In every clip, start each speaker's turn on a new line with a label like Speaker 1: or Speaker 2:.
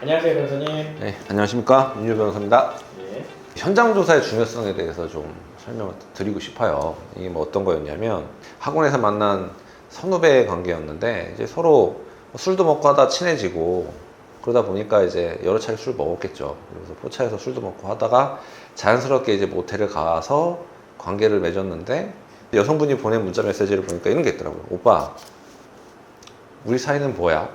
Speaker 1: 안녕하세요 변호사님.
Speaker 2: 네, 안녕하십니까 윤유 변호사입니다.
Speaker 1: 예.
Speaker 2: 현장 조사의 중요성에 대해서 좀 설명을 드리고 싶어요. 이게 뭐 어떤 거였냐면 학원에서 만난 선후배 관계였는데 이제 서로 술도 먹고 하다 친해지고 그러다 보니까 이제 여러 차례 술 먹었겠죠. 그래서 포차에서 술도 먹고 하다가 자연스럽게 이제 모텔을 가서 관계를 맺었는데 여성분이 보낸 문자 메시지를 보니까 이런 게 있더라고요. 오빠, 우리 사이는 뭐야?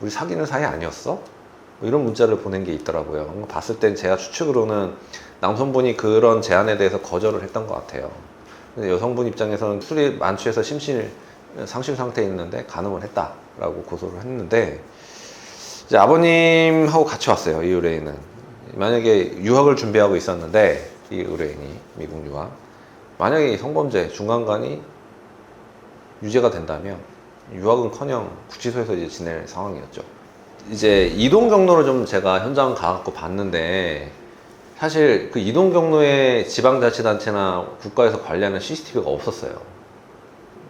Speaker 2: 우리 사귀는 사이 아니었어? 뭐 이런 문자를 보낸 게 있더라고요. 한번 봤을 땐 제가 추측으로는 남성분이 그런 제안에 대해서 거절을 했던 것 같아요. 여성분 입장에서는 술이 만취해서 심신 상실 상태에 있는데 간음을 했다라고 고소를 했는데 이제 아버님하고 같이 왔어요. 이 의뢰인은 만약에 유학을 준비하고 있었는데 이 의뢰인이 미국 유학 만약에 이 성범죄 중간간이 유죄가 된다면 유학은커녕 구치소에서 이제 지낼 상황이었죠. 이제 이동 경로를 좀 제가 현장 가갖고 봤는데 사실 그 이동 경로에 지방자치단체나 국가에서 관리하는 CCTV가 없었어요.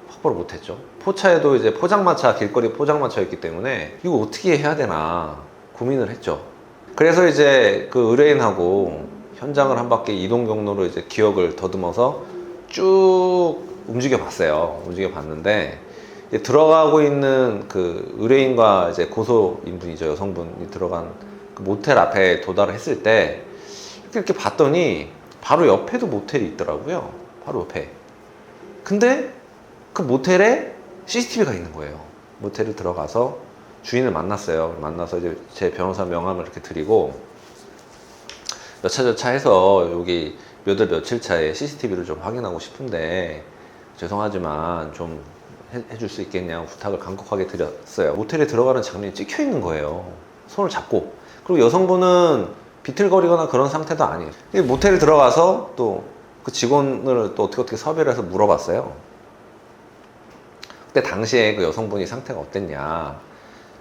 Speaker 2: 확보를 못했죠. 포차에도 이제 포장마차 길거리 포장마차였기 때문에 이거 어떻게 해야 되나 고민을 했죠. 그래서 이제 그 의뢰인하고 현장을 한 바퀴 이동 경로로 이제 기억을 더듬어서 쭉 움직여 봤어요. 움직여 봤는데 들어가고 있는 그 의뢰인과 이제 고소 인분이죠 여성분이 들어간 그 모텔 앞에 도달을 했을 때 이렇게, 이렇게 봤더니 바로 옆에도 모텔이 있더라고요. 바로 옆에. 근데 그 모텔에 CCTV가 있는 거예요. 모텔을 들어가서 주인을 만났어요. 만나서 이제 제 변호사 명함을 이렇게 드리고 몇차몇차 해서 여기 몇 월 며칠 차에 CCTV를 좀 확인하고 싶은데 죄송하지만 좀 해, 해줄 수 있겠냐고 부탁을 간곡하게 드렸어요. 모텔에 들어가는 장면이 찍혀 있는 거예요. 손을 잡고. 그리고 여성분은 비틀거리거나 그런 상태도 아니에요. 모텔에 들어가서 또 그 직원을 또 어떻게 어떻게 섭외를 해서 물어봤어요. 그때 당시에 그 여성분이 상태가 어땠냐.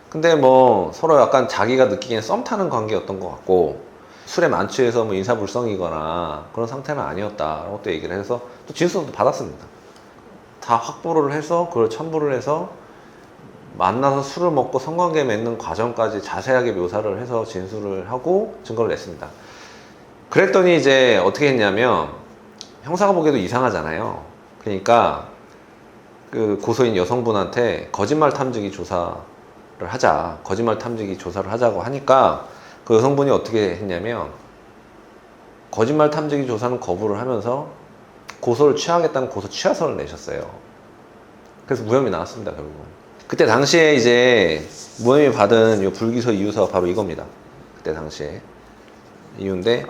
Speaker 2: 근데 뭐 서로 약간 자기가 느끼기엔 썸 타는 관계였던 것 같고 술에 만취해서 뭐 인사불성이거나 그런 상태는 아니었다라고 또 얘기를 해서 또 진술도 받았습니다. 다 확보를 해서 그걸 첨부를 해서 만나서 술을 먹고 성관계 맺는 과정까지 자세하게 묘사를 해서 진술을 하고 증거를 냈습니다. 그랬더니 이제 어떻게 했냐면 형사가 보기에도 이상하잖아요. 그러니까 그 고소인 여성분한테 거짓말 탐지기 조사를 하자. 거짓말 탐지기 조사를 하자고 하니까 그 여성분이 어떻게 했냐면 거짓말 탐지기 조사는 거부를 하면서 고소를 취하겠다는 고소 취하서를 내셨어요. 그래서 무혐의 나왔습니다, 결국은. 그때 당시에 이제 무혐의 받은 이 불기소 이유서가 바로 이겁니다. 그때 당시에. 이유인데,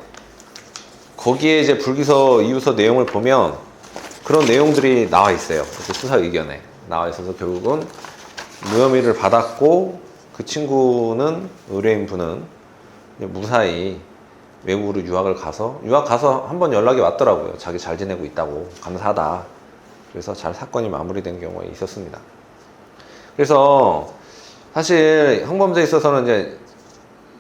Speaker 2: 거기에 이제 불기소 이유서 내용을 보면 그런 내용들이 나와 있어요. 그 수사 의견에. 나와 있어서 결국은 무혐의를 받았고 그 친구는 의뢰인 분은 무사히 외국으로 유학을 가서 유학 가서 한 번 연락이 왔더라고요. 자기 잘 지내고 있다고 감사하다. 그래서 잘 사건이 마무리된 경우가 있었습니다. 그래서 사실 성범죄에 있어서는 이제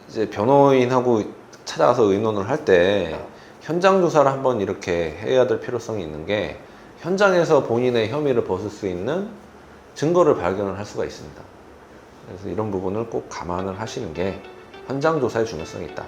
Speaker 2: 이제 변호인하고 찾아가서 의논을 할 때 현장 조사를 한번 이렇게 해야 될 필요성이 있는 게 현장에서 본인의 혐의를 벗을 수 있는 증거를 발견을 할 수가 있습니다. 그래서 이런 부분을 꼭 감안을 하시는 게 현장 조사의 중요성이 있다.